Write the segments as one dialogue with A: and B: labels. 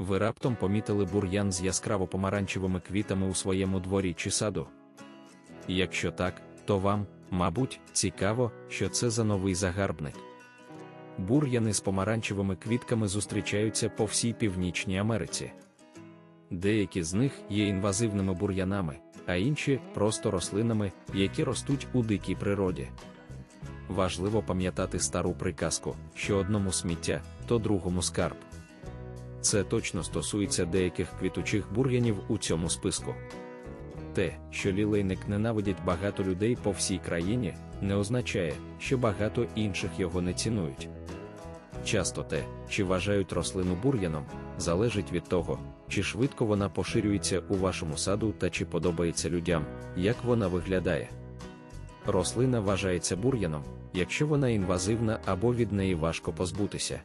A: Ви раптом помітили бур'ян з яскраво помаранчевими квітами у своєму дворі чи саду? Якщо так, то вам, мабуть, цікаво, що це за новий загарбник. Бур'яни з помаранчевими квітками зустрічаються по всій Північній Америці. Деякі з них є інвазивними бур'янами, а інші просто рослинами, які ростуть у дикій природі. Важливо пам'ятати стару приказку, що одному сміття, то другому скарб. Це точно стосується деяких квітучих бур'янів у цьому списку. Те, що лілейник ненавидять багато людей по всій країні, не означає, що багато інших його не цінують. Часто те, чи вважають рослину бур'яном, залежить від того, чи швидко вона поширюється у вашому саду та чи подобається людям, як вона виглядає. Рослина вважається бур'яном, якщо вона інвазивна або від неї важко позбутися.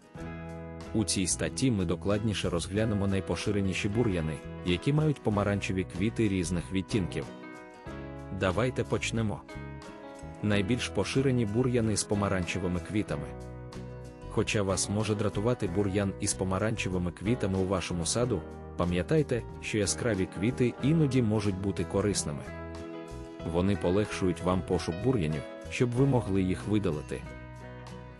A: У цій статті ми докладніше розглянемо найпоширеніші бур'яни, які мають помаранчеві квіти різних відтінків. Давайте почнемо. Найбільш поширені бур'яни з помаранчевими квітами. Хоча вас може дратувати бур'ян із помаранчевими квітами у вашому саду, пам'ятайте, що яскраві квіти іноді можуть бути корисними. Вони полегшують вам пошук бур'янів, щоб ви могли їх видалити.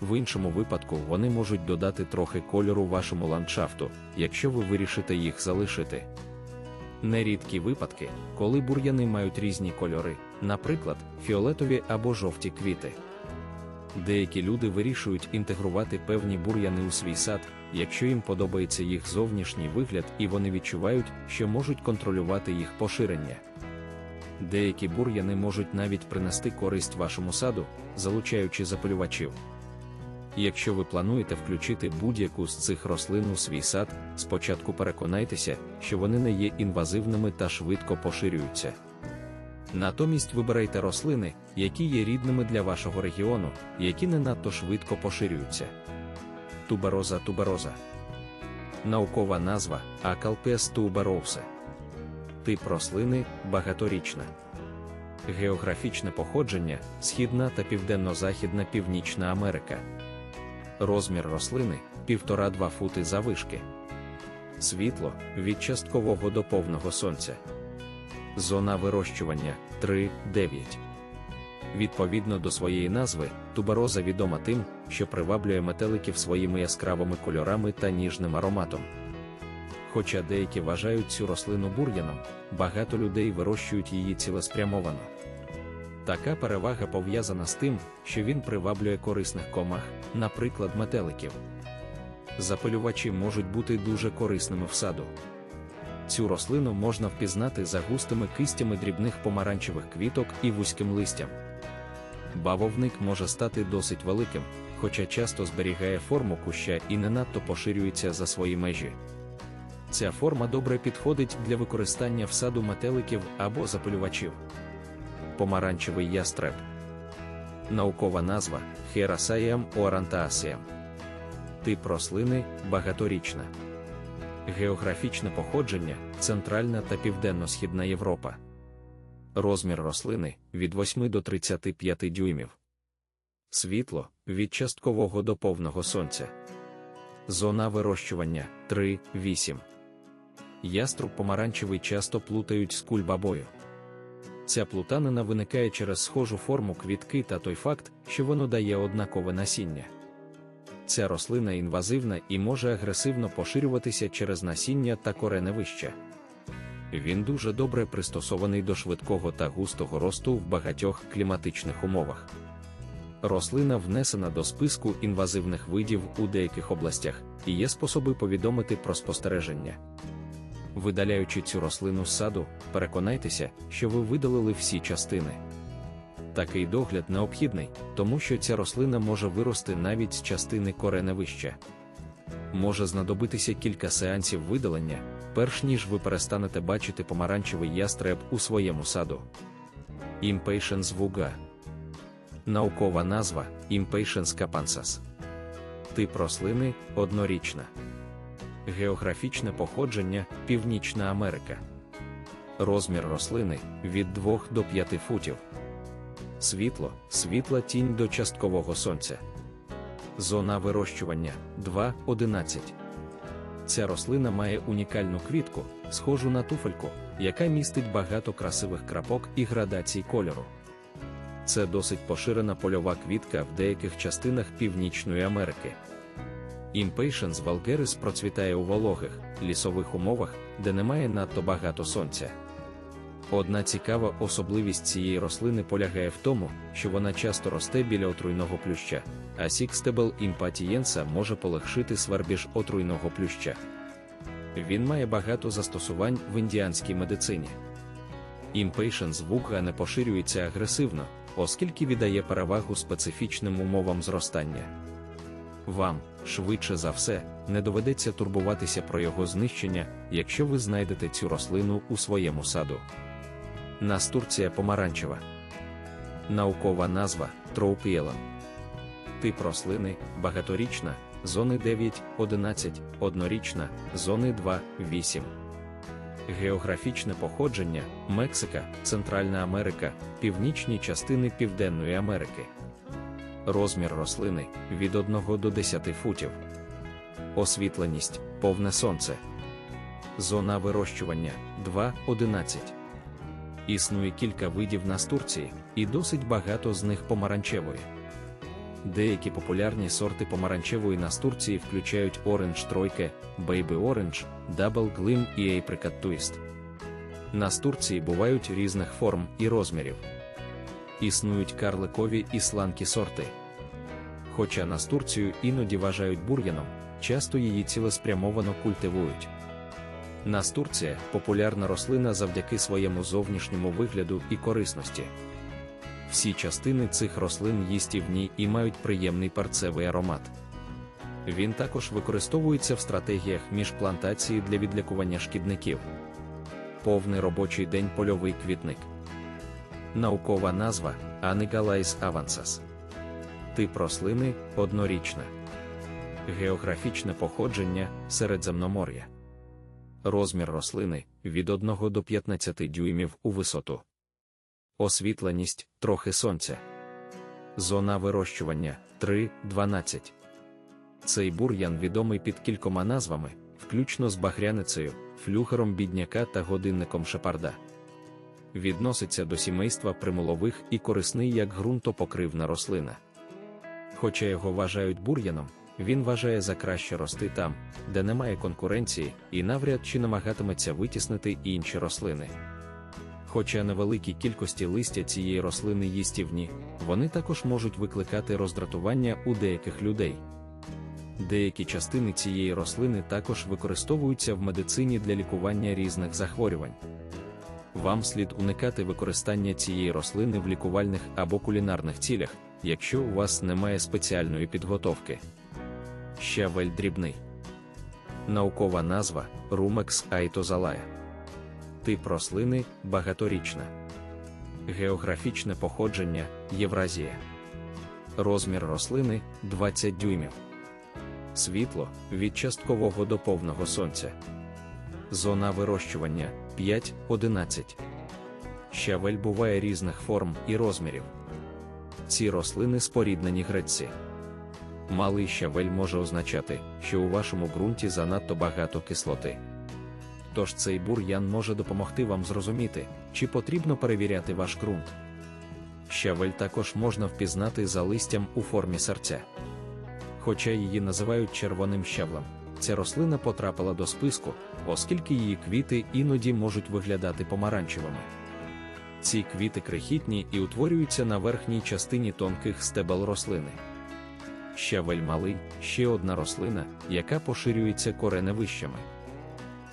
A: В іншому випадку вони можуть додати трохи кольору вашому ландшафту, якщо ви вирішите їх залишити. Нерідкі випадки, коли бур'яни мають різні кольори, наприклад, фіолетові або жовті квіти. Деякі люди вирішують інтегрувати певні бур'яни у свій сад, якщо їм подобається їх зовнішній вигляд і вони відчувають, що можуть контролювати їх поширення. Деякі бур'яни можуть навіть принести користь вашому саду, залучаючи запалювачів. Якщо ви плануєте включити будь-яку з цих рослин у свій сад, спочатку переконайтеся, що вони не є інвазивними та швидко поширюються. Натомість вибирайте рослини, які є рідними для вашого регіону, які не надто швидко поширюються. Тубероза тубероза. Наукова назва Акалпес тубероусе. Тип рослини багаторічна. Географічне походження Східна та Південно-Західна Північна Америка. Розмір рослини 1,5-2 фути завишки. Світло від часткового до повного сонця. Зона вирощування 3-9. Відповідно до своєї назви, тубероза відома тим, що приваблює метеликів своїми яскравими кольорами та ніжним ароматом. Хоча деякі вважають цю рослину бур'яном, багато людей вирощують її цілеспрямовано. Така перевага пов'язана з тим, що він приваблює корисних комах, наприклад, метеликів. Запилювачі можуть бути дуже корисними в саду. Цю рослину можна впізнати за густими кистями дрібних помаранчевих квіток і вузьким листям. Бавовник може стати досить великим, хоча часто зберігає форму куща і не надто поширюється за свої межі. Ця форма добре підходить для використання в саду метеликів або запилювачів. Помаранчевий ястреб. Наукова назва Херасаєм орантаасієм. Тип рослини багаторічна. Географічне походження Центральна та Південно-Східна Європа. Розмір рослини від 8 до 35 дюймів. Світло від часткового до повного сонця. Зона вирощування 3-8. Яструб помаранчевий часто плутають з кульбабою. Ця плутанина виникає через схожу форму квітки та той факт, що воно дає однакове насіння. Ця рослина інвазивна і може агресивно поширюватися через насіння та кореневища. Він дуже добре пристосований до швидкого та густого росту в багатьох кліматичних умовах. Рослина внесена до списку інвазивних видів у деяких областях, і є способи повідомити про спостереження. Видаляючи цю рослину з саду, переконайтеся, що ви видалили всі частини. Такий догляд необхідний, тому що ця рослина може вирости навіть з частини кореневища. Може знадобитися кілька сеансів видалення, перш ніж ви перестанете бачити помаранчевий ястреб у своєму саду. Impatiens vuga Наукова назва Impatiens capansas. Тип рослини однорічна. Географічне походження Північна Америка. Розмір рослини від 2 до 5 футів. Світло, світла тінь до часткового сонця. Зона вирощування 2-11. Ця рослина має унікальну квітку, схожу на туфельку, яка містить багато красивих крапок і градацій кольору. Це досить поширена польова квітка в деяких частинах Північної Америки. Impatiens vulgaris процвітає у вологих, лісових умовах, де немає надто багато сонця. Одна цікава особливість цієї рослини полягає в тому, що вона часто росте біля отруйного плюща, а сікстебл імпатієнса може полегшити свербіж отруйного плюща. Він має багато застосувань в індіанській медицині. Impatiens вуга не поширюється агресивно, оскільки віддає перевагу специфічним умовам зростання. Вам, швидше за все, не доведеться турбуватися про його знищення, якщо ви знайдете цю рослину у своєму саду. Настурція помаранчева. Наукова назва троупіела. Тип рослини багаторічна, зони 9, 11, однорічна, зони 2, 8. Географічне походження Мексика, Центральна Америка, північні частини Південної Америки. Розмір рослини від 1 до 10 футів. Освітленість повне сонце. Зона вирощування 2-11. Існує кілька видів настурції, і досить багато з них помаранчевої. Деякі популярні сорти помаранчевої настурції включають Orange Тройке, Baby Orange, Double Glim і Apricot Twist. Настурції бувають різних форм і розмірів. Існують карликові і сланкі сорти. Хоча настурцію іноді вважають бур'яном, часто її цілеспрямовано культивують. Настурція популярна рослина завдяки своєму зовнішньому вигляду і корисності. Всі частини цих рослин їстівні і мають приємний парцевий аромат. Він також використовується в стратегіях міжплантації для відлікування шкідників. Повний робочий день польовий квітник. Наукова назва Анигалайс авансас. Тип рослини однорічна. Географічне походження Середземномор'я. Розмір рослини від 1 до 15 дюймів у висоту. Освітленість трохи сонця. Зона вирощування 3-12. Цей бур'ян відомий під кількома назвами, включно з багряницею, флюгером бідняка та годинником шепарда. Відноситься до сімейства примулових і корисний як ґрунтопокривна рослина. Хоча його вважають бур'яном, він вважає за краще рости там, де немає конкуренції, і навряд чи намагатиметься витіснити інші рослини. Хоча невеликі кількості листя цієї рослини їстівні, вони також можуть викликати роздратування у деяких людей. Деякі частини цієї рослини також використовуються в медицині для лікування різних захворювань. Вам слід уникати використання цієї рослини в лікувальних або кулінарних цілях, якщо у вас немає спеціальної підготовки. Щавель дрібний. Наукова назва Rumex aitozalaya. Тип рослини багаторічна. Географічне походження Євразія. Розмір рослини 20 дюймів. Світло від часткового до повного сонця. Зона вирощування 5-11. Щавель буває різних форм і розмірів. Ці рослини споріднені греці. Малий щавель може означати, що у вашому ґрунті занадто багато кислоти. Тож цей бур'ян може допомогти вам зрозуміти, чи потрібно перевіряти ваш ґрунт. Щавель також можна впізнати за листям у формі серця. Хоча її називають червоним щавлем, ця рослина потрапила до списку, оскільки її квіти іноді можуть виглядати помаранчевими. Ці квіти крихітні і утворюються на верхній частині тонких стебел рослини. Щавель малий ще одна рослина, яка поширюється кореневищами.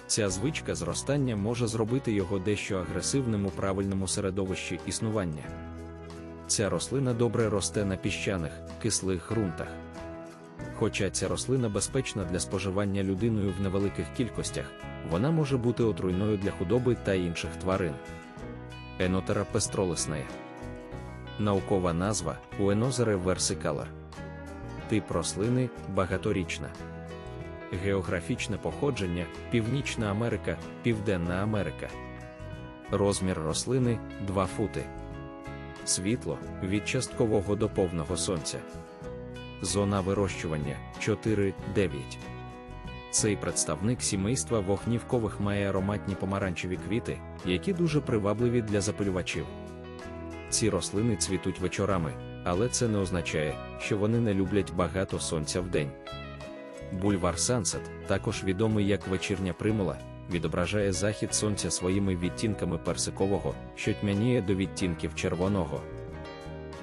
A: Ця звичка зростання може зробити його дещо агресивним у правильному середовищі існування. Ця рослина добре росте на піщаних, кислих ґрунтах. Хоча ця рослина безпечна для споживання людиною в невеликих кількостях, вона може бути отруйною для худоби та інших тварин. Енотера пестролисная. Наукова назва Уенозере версикалар. Тип рослини багаторічна. Географічне походження Північна Америка, Південна Америка. Розмір рослини 2 фути. Світло від часткового до повного сонця. Зона вирощування 4-9. Цей представник сімейства вогнівкових має ароматні помаранчеві квіти, які дуже привабливі для запилювачів. Ці рослини цвітуть вечорами, але це не означає, що вони не люблять багато сонця в день. Бульвар Сансет, також відомий як вечірня примула, відображає захід сонця своїми відтінками персикового, що тьмяніє до відтінків червоного.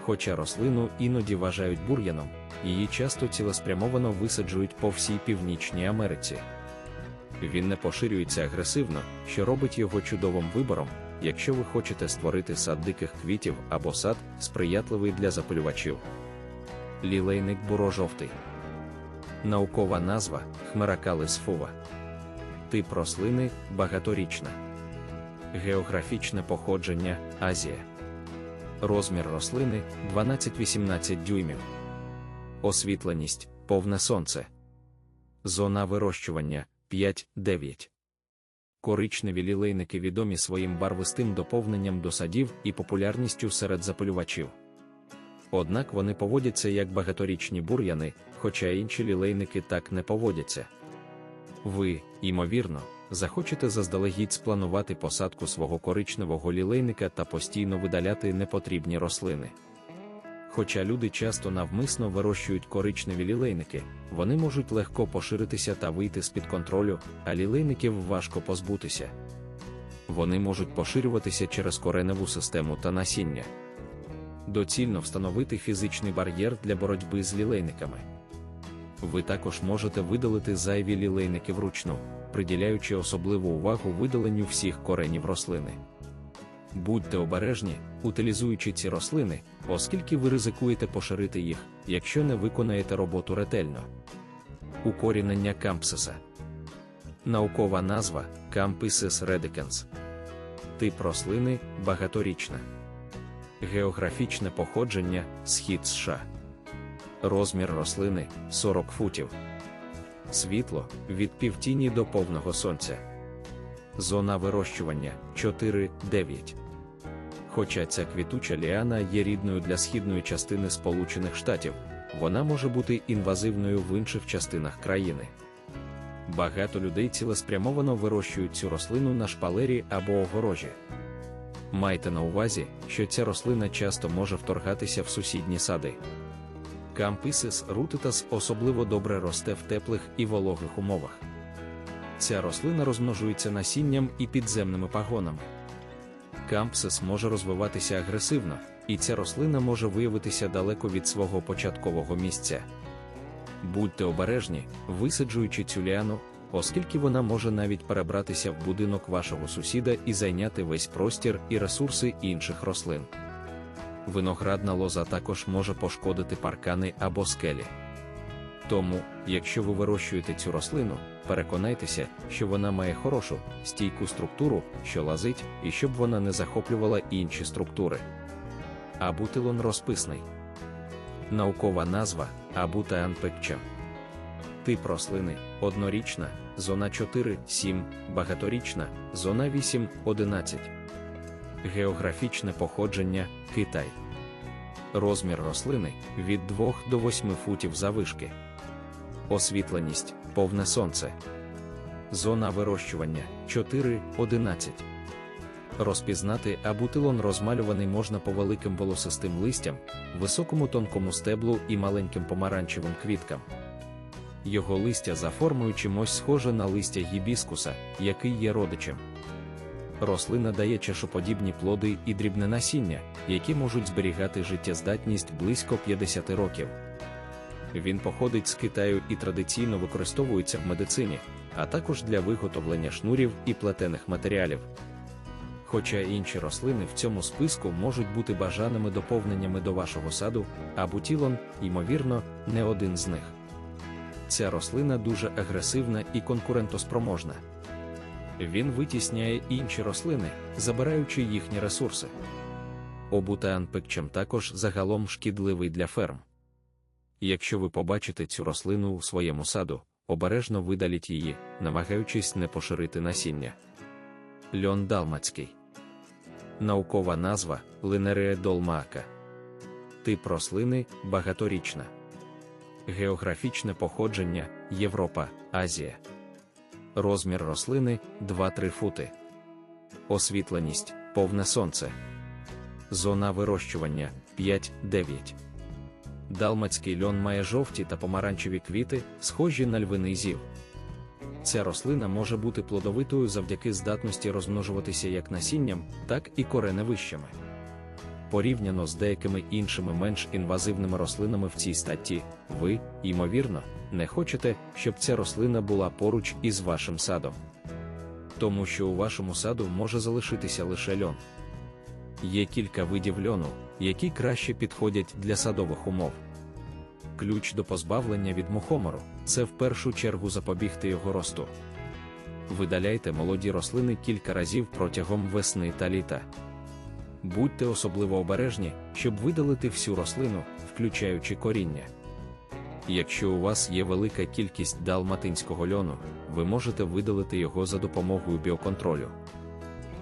A: Хоча рослину іноді вважають бур'яном, її часто цілеспрямовано висаджують по всій Північній Америці. Він не поширюється агресивно, що робить його чудовим вибором, якщо ви хочете створити сад диких квітів або сад, сприятливий для запалювачів. Лілейник буро-жовтий. Наукова назва хмеракалис фува. Тип рослини багаторічна. Географічне походження Азія. Розмір рослини 12-18 дюймів. Освітленість повне сонце. Зона вирощування 5-9. Коричневі лілейники відомі своїм барвистим доповненням до садів і популярністю серед запалювачів. Однак вони поводяться як багаторічні бур'яни, хоча інші лілейники так не поводяться. Ви, ймовірно, захочете заздалегідь спланувати посадку свого коричневого лілейника та постійно видаляти непотрібні рослини. Хоча люди часто навмисно вирощують коричневі лілейники, вони можуть легко поширитися та вийти з-під контролю, а лілейників важко позбутися. Вони можуть поширюватися через кореневу систему та насіння. Доцільно встановити фізичний бар'єр для боротьби з лілейниками. Ви також можете видалити зайві лілейники вручну, приділяючи особливу увагу видаленню всіх коренів рослини. Будьте обережні, утилізуючи ці рослини, оскільки ви ризикуєте поширити їх, якщо не виконаєте роботу ретельно. Укорінення кампсиса. Наукова назва Campysis redicans. Тип рослини багаторічна. Географічне походження Схід США. Розмір рослини 40 футів. Світло від півтіні до повного сонця. Зона вирощування 4-9. Хоча ця квітуча ліана є рідною для східної частини Сполучених Штатів, вона може бути інвазивною в інших частинах країни. Багато людей цілеспрямовано вирощують цю рослину на шпалері або огорожі. Майте на увазі, що ця рослина часто може вторгатися в сусідні сади. Камписис рутитас особливо добре росте в теплих і вологих умовах. Ця рослина розмножується насінням і підземними пагонами. Кампсис може розвиватися агресивно, і ця рослина може виявитися далеко від свого початкового місця. Будьте обережні, висаджуючи цю ліану, оскільки вона може навіть перебратися в будинок вашого сусіда і зайняти весь простір і ресурси інших рослин. Виноградна лоза також може пошкодити паркани або скелі. Тому, якщо ви вирощуєте цю рослину, переконайтеся, що вона має хорошу, стійку структуру, що лазить, і щоб вона не захоплювала інші структури. Абутилон розписний. Наукова назва пекча. Тип рослини однорічна, зона 4-7, багаторічна, зона 8-11. Географічне походження Китай. Розмір рослини від 2 до 8 футів завишки. Освітленість повне сонце. Зона вирощування 4-11. Розпізнати абутилон розмалюваний можна по великим волосистим листям, високому тонкому стеблу і маленьким помаранчевим квіткам. Його листя за формою чимось схоже на листя гібіскуса, який є родичем. Рослина дає чашоподібні плоди і дрібне насіння, які можуть зберігати життєздатність близько 50 років. Він походить з Китаю і традиційно використовується в медицині, а також для виготовлення шнурів і плетених матеріалів. Хоча інші рослини в цьому списку можуть бути бажаними доповненнями до вашого саду, а бутілон, ймовірно, не один з них. Ця рослина дуже агресивна і конкурентоспроможна. Він витісняє інші рослини, забираючи їхні ресурси. Обутеан пекчем також загалом шкідливий для ферм. Якщо ви побачите цю рослину у своєму саду, обережно видаліть її, намагаючись не поширити насіння. Льон Далмацький. Наукова назва Линерея долмаака. Тип рослини багаторічна. Географічне походження Європа, Азія. розмір рослини 2-3 фути. Освітленість повне сонце. Зона вирощування 5-9. Далмацький льон має жовті та помаранчеві квіти, схожі на львиний зів. Ця рослина може бути плодовитою завдяки здатності розмножуватися як насінням, так і кореневищами. Порівняно з деякими іншими менш інвазивними рослинами в цій статті, ви, ймовірно, не хочете, щоб ця рослина була поруч із вашим садом. Тому що у вашому саду може залишитися лише льон. Є кілька видів льону, які краще підходять для садових умов. Ключ до позбавлення від мухомору це в першу чергу запобігти його росту. Видаляйте молоді рослини кілька разів протягом весни та літа. Будьте особливо обережні, щоб видалити всю рослину, включаючи коріння. Якщо у вас є велика кількість далматинського льону, ви можете видалити його за допомогою біоконтролю.